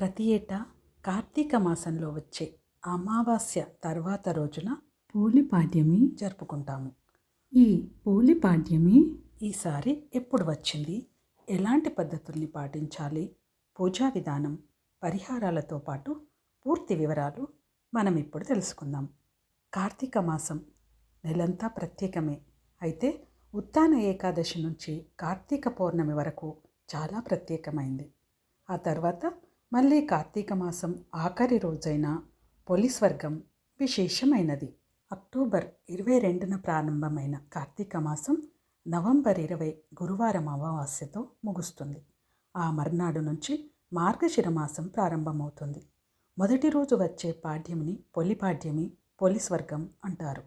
ప్రతి ఏటా కార్తీక మాసంలో వచ్చే అమావాస్య తర్వాత రోజున పోలిపాడ్యమి జరుపుకుంటాము. ఈ పోలిపాడ్యమి ఈసారి ఎప్పుడు వచ్చింది? ఎలాంటి పద్ధతుల్ని పాటించాలి? పూజా విధానం పరిహారాలతో పాటు పూర్తి వివరాలు మనం ఇప్పుడు తెలుసుకుందాం. కార్తీక మాసం నెలంతా ప్రత్యేకమే. అయితే ఉత్తాన ఏకాదశి నుంచి కార్తీక పౌర్ణమి వరకు చాలా ప్రత్యేకమైంది. ఆ తర్వాత మళ్ళీ కార్తీక మాసం ఆఖరి రోజైన పొలిస్వర్గం విశేషమైనది. అక్టోబర్ ఇరవై రెండున ప్రారంభమైన కార్తీక మాసం నవంబర్ ఇరవై గురువారం అమావాస్యతో ముగుస్తుంది. ఆ మర్నాడు నుంచి మార్గశిర మాసం ప్రారంభమవుతుంది. మొదటి రోజు వచ్చే పాడ్యమిని పొలిపాడ్యమి పొలిస్వర్గం అంటారు.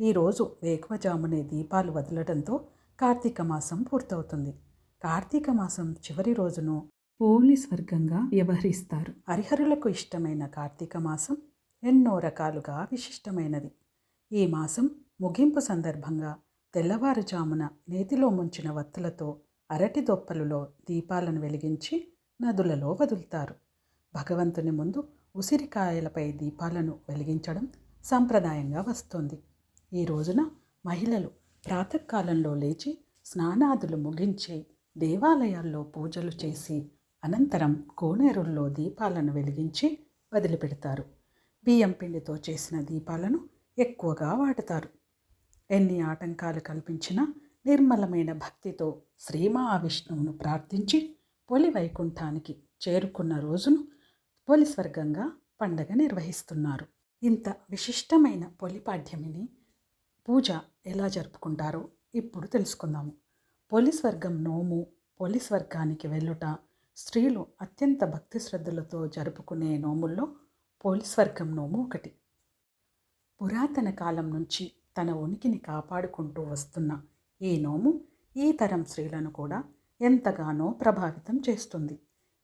ఈరోజు వేకువజామునే దీపాలు వదలడంతో కార్తీక మాసం పూర్తవుతుంది. కార్తీక మాసం చివరి రోజును పోలి స్వర్గంగా వ్యవహరిస్తారు. హరిహరులకు ఇష్టమైన కార్తీక మాసం ఎన్నో రకాలుగా విశిష్టమైనది. ఈ మాసం ముగింపు సందర్భంగా తెల్లవారుజామున నేతిలో ముంచిన వత్తులతో అరటి దొప్పలులో దీపాలను వెలిగించి నదులలో వదులుతారు. భగవంతుని ముందు ఉసిరికాయలపై దీపాలను వెలిగించడం సాంప్రదాయంగా వస్తుంది. ఈ రోజున మహిళలు ప్రాతకాలంలో లేచి స్నానాదులు ముగించి దేవాలయాల్లో పూజలు చేసి అనంతరం కోనేరుల్లో దీపాలను వెలిగించి వదిలిపెడతారు. బియ్యం పిండితో చేసిన దీపాలను ఎక్కువగా వాడతారు. ఎన్ని ఆటంకాలు కల్పించినా నిర్మలమైన భక్తితో శ్రీ మహావిష్ణువును ప్రార్థించి పొలి వైకుంఠానికి చేరుకున్న రోజును పొలి స్వర్గంగా పండగ నిర్వహిస్తున్నారు. ఇంత విశిష్టమైన పొలిపాడ్యమిని పూజ ఎలా జరుపుకుంటారో ఇప్పుడు తెలుసుకుందాము. పొలిస్వర్గం నోము పొలిస్వర్గానికి వెళ్ళుట స్త్రీలు అత్యంత భక్తి శ్రద్ధలతో జరుపుకునే నోముల్లో పోలిస్వర్గం నోము ఒకటి. పురాతన కాలం నుంచి తన ఉనికిని కాపాడుకుంటూ వస్తున్న ఈ నోము ఈ తరం స్త్రీలను కూడా ఎంతగానో ప్రభావితం చేస్తుంది.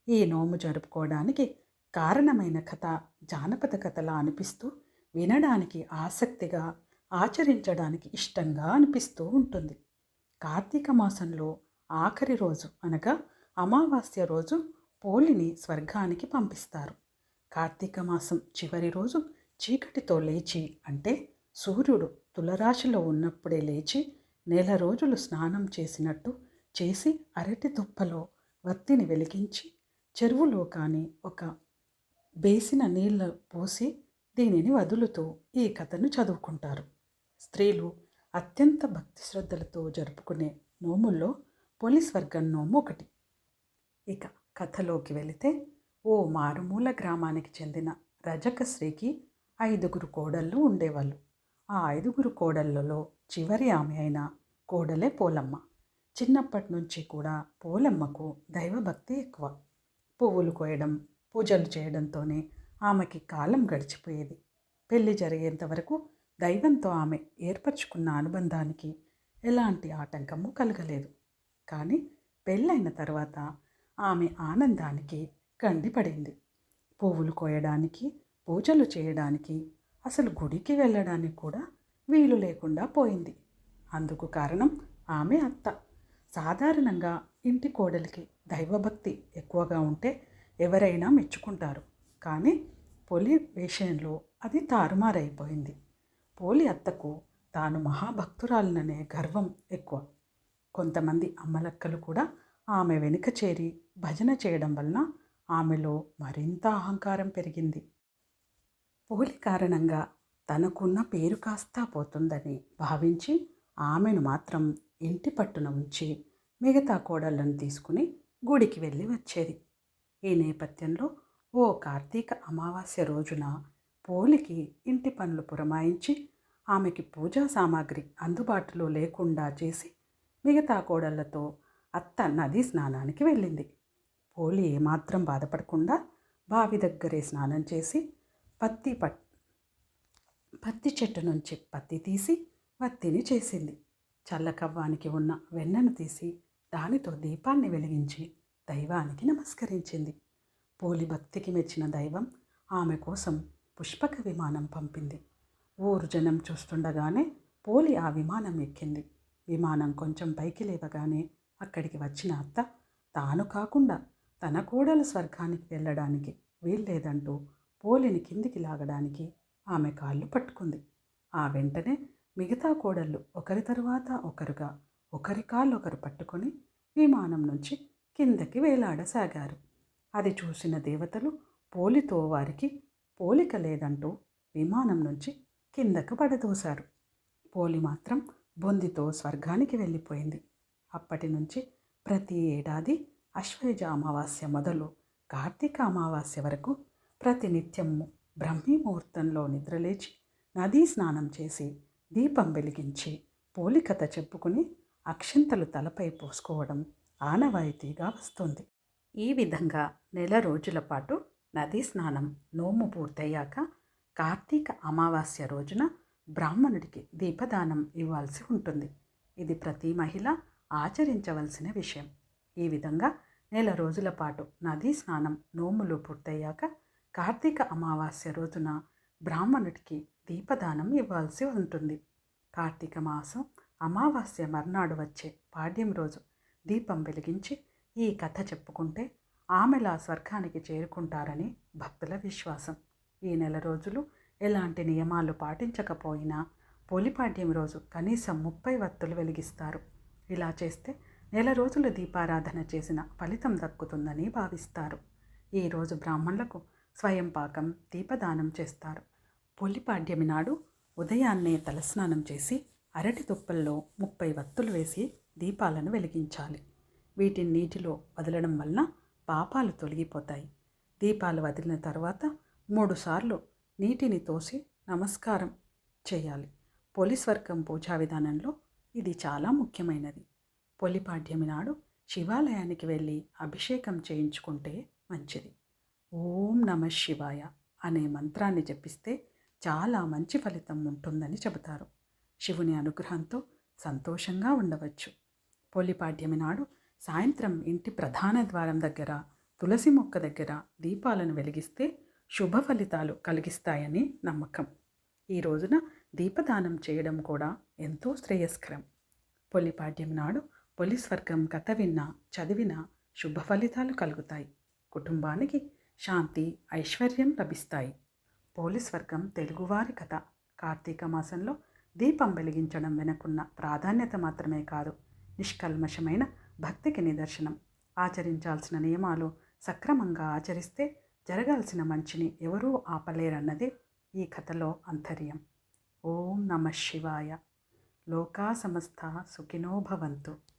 ఈ నోము జరుపుకోవడానికి కారణమైన కథ జానపద కథలా అనిపిస్తూ వినడానికి ఆసక్తిగా ఆచరించడానికి ఇష్టంగా అనిపిస్తూ ఉంటుంది. కార్తీక మాసంలో ఆఖరి రోజు అనగా అమావాస్య రోజు పోలిని స్వర్గానికి పంపిస్తారు. కార్తీక మాసం చివరి రోజు చీకటితో లేచి అంటే సూర్యుడు తులరాశిలో ఉన్నప్పుడే లేచి నెల రోజులు స్నానం చేసినట్టు చేసి అరటి దుప్పలో వత్తిని వెలిగించి చెరువులో కానీ ఒక బేసిన నీళ్ళ పోసి దీనిని వదులుతూ ఈ కథను చదువుకుంటారు. స్త్రీలు అత్యంత భక్తి శ్రద్ధలతో జరుపుకునే నోముల్లో పొలిస్వర్గం నోము ఒకటి. ఇక కథలోకి వెళితే ఓ మారుమూల గ్రామానికి చెందిన రజకశ్రీకి ఐదుగురు కోడళ్ళు ఉండేవాళ్ళు. ఆ ఐదుగురు కోడళ్ళలో చివరి ఆమె అయిన కోడలే పోలమ్మ. చిన్నప్పటి నుంచి కూడా పోలమ్మకు దైవభక్తి ఎక్కువ. పువ్వులు కోయడం పూజలు చేయడంతోనే ఆమెకి కాలం గడిచిపోయేది. పెళ్ళి జరిగేంతవరకు దైవంతో ఆమె ఏర్పరచుకున్న అనుబంధానికి ఎలాంటి ఆటంకము కలగలేదు. కానీ పెళ్ళైన తర్వాత ఆమె ఆనందానికి గండిపడింది పువ్వులు కోయడానికి పూజలు చేయడానికి అసలు గుడికి వెళ్ళడానికి కూడా వీలు లేకుండా పోయింది. అందుకు కారణం ఆమె అత్త. సాధారణంగా ఇంటి కోడలికి దైవభక్తి ఎక్కువగా ఉంటే ఎవరైనా మెచ్చుకుంటారు. కానీ పోలి విషయంలో అది తారుమారైపోయింది. పోలి అత్తకు తాను మహాభక్తురాలననే గర్వం ఎక్కువ. కొంతమంది అమ్మలక్కలు కూడా ఆమె వెనుక చేరి భజన చేయడం వలన ఆమెలో మరింత అహంకారం పెరిగింది. పోలి కారణంగా తనకున్న పేరు కాస్తా పోతుందని భావించి ఆమెను మాత్రం ఇంటి పట్టున ఉంచి మిగతా కోడళ్ళను తీసుకుని గుడికి వెళ్ళి వచ్చేది. ఈ నేపథ్యంలో ఓ కార్తీక అమావాస్య రోజున పోలికి ఇంటి పనులు పురమాయించి ఆమెకి పూజా సామాగ్రి అందుబాటులో లేకుండా చేసి మిగతా కోడళ్ళతో అత్త నదీ స్నానానికి వెళ్ళింది. పోలి ఏమాత్రం బాధపడకుండా బావి దగ్గరే స్నానం చేసి పత్తి పట్ పత్తి చెట్టు నుంచి పత్తి తీసి వత్తిని చేసింది. చల్లకవ్వానికి ఉన్న వెన్నను తీసి దానితో దీపాన్ని వెలిగించి దైవానికి నమస్కరించింది. పోలి భక్తికి మెచ్చిన దైవం ఆమె కోసం పుష్పక విమానం పంపింది. ఊరు జనం చూస్తుండగానే పోలి ఆ విమానం ఎక్కింది. విమానం కొంచెం పైకి లేవగానే అక్కడికి వచ్చిన అత్త తాను కాకుండా తన కోడలు స్వర్గానికి వెళ్ళడానికి వీల్లేదంటూ పోలిని కిందికి లాగడానికి ఆమె కాళ్ళు పట్టుకుంది. ఆ వెంటనే మిగతా కోడళ్ళు ఒకరి తరువాత ఒకరుగా ఒకరి కాళ్ళు ఒకరు పట్టుకొని విమానం నుంచి కిందకి వేలాడసాగారు. అది చూసిన దేవతలు పోలితో వారికి పోలిక లేదంటూ విమానం నుంచి కిందకు పడదోశారు. పోలి మాత్రం బొందితో స్వర్గానికి వెళ్ళిపోయింది. అప్పటి నుంచి ప్రతి ఏడాది అశ్వయుజ అమావాస్య మొదలు కార్తీక అమావాస్య వరకు ప్రతినిత్యము బ్రహ్మీ ముహూర్తంలో నిద్రలేచి నదీ స్నానం చేసి దీపం వెలిగించి పోలికత చెప్పుకుని అక్షంతలు తలపై పోసుకోవడం ఆనవాయితీగా వస్తుంది. ఈ విధంగా నెల రోజుల పాటు నదీ స్నానం నోము పూర్తయ్యాక కార్తీక అమావాస్య రోజున బ్రాహ్మణుడికి దీపదానం ఇవ్వాల్సి ఉంటుంది. ఇది ప్రతి మహిళ ఆచరించవలసిన విషయం. ఈ విధంగా నెల రోజుల పాటు నదీ స్నానం నోములు పూర్తయ్యాక కార్తీక అమావాస్య రోజున బ్రాహ్మణుడికి దీపదానం ఇవ్వాల్సి ఉంటుంది. కార్తీక మాసం అమావాస్య మర్నాడు వచ్చే పాడ్యం రోజు దీపం వెలిగించి ఈ కథ చెప్పుకుంటే ఆమెలా స్వర్గానికి చేరుకుంటారని భక్తుల విశ్వాసం. ఈ నెల రోజులు ఎలాంటి నియమాలు పాటించకపోయినా పోలిపాడ్యం రోజు కనీసం ముప్పై వత్తులు వెలిగిస్తారు. ఇలా చేస్తే నెల రోజులు దీపారాధన చేసిన ఫలితం దక్కుతుందని భావిస్తారు. ఈరోజు బ్రాహ్మణులకు స్వయం పాకం దీపదానం చేస్తారు. పొలిపాడ్యమి నాడు ఉదయాన్నే తలస్నానం చేసి అరటి తుప్పల్లో ముప్పై వత్తులు వేసి దీపాలను వెలిగించాలి. వీటిని నీటిలో వదలడం వలన పాపాలు తొలగిపోతాయి. దీపాలు వదిలిన తర్వాత మూడుసార్లు నీటిని తోసి నమస్కారం చేయాలి. పోలీస్ వర్గం పూజా విధానంలో ఇది చాలా ముఖ్యమైనది. పొలిపాడ్యమి నాడు శివాలయానికి వెళ్ళి అభిషేకం చేయించుకుంటే మంచిది. ఓం నమ శివాయ అనే మంత్రాన్ని జపిస్తే చాలా మంచి ఫలితం ఉంటుందని చెబుతారు. శివుని అనుగ్రహంతో సంతోషంగా ఉండవచ్చు. పొలిపాడ్యమి నాడు సాయంత్రం ఇంటి ప్రధాన ద్వారం దగ్గర తులసి మొక్క దగ్గర దీపాలను వెలిగిస్తే శుభ ఫలితాలు కలిగిస్తాయని నమ్మకం. ఈ రోజున దీపదానం చేయడం కూడా ఎంతో శ్రేయస్కరం. పొలిపాడ్యం నాడు పోలీస్ వర్గం కథ విన్నా చదివిన శుభ ఫలితాలు కలుగుతాయి. కుటుంబానికి శాంతి ఐశ్వర్యం లభిస్తాయి. పోలీస్ వర్గం తెలుగువారి కథ. కార్తీక మాసంలో దీపం వెలిగించడం వెనుకున్న ప్రాధాన్యత మాత్రమే కాదు నిష్కల్మషమైన భక్తికి నిదర్శనం. ఆచరించాల్సిన నియమాలు సక్రమంగా ఆచరిస్తే జరగాల్సిన మంచిని ఎవరూ ఆపలేరన్నదే ఈ కథలో అంతర్యం. ఓం నమ శివాయ. లోకా సమస్త సుఖినో భవంతు.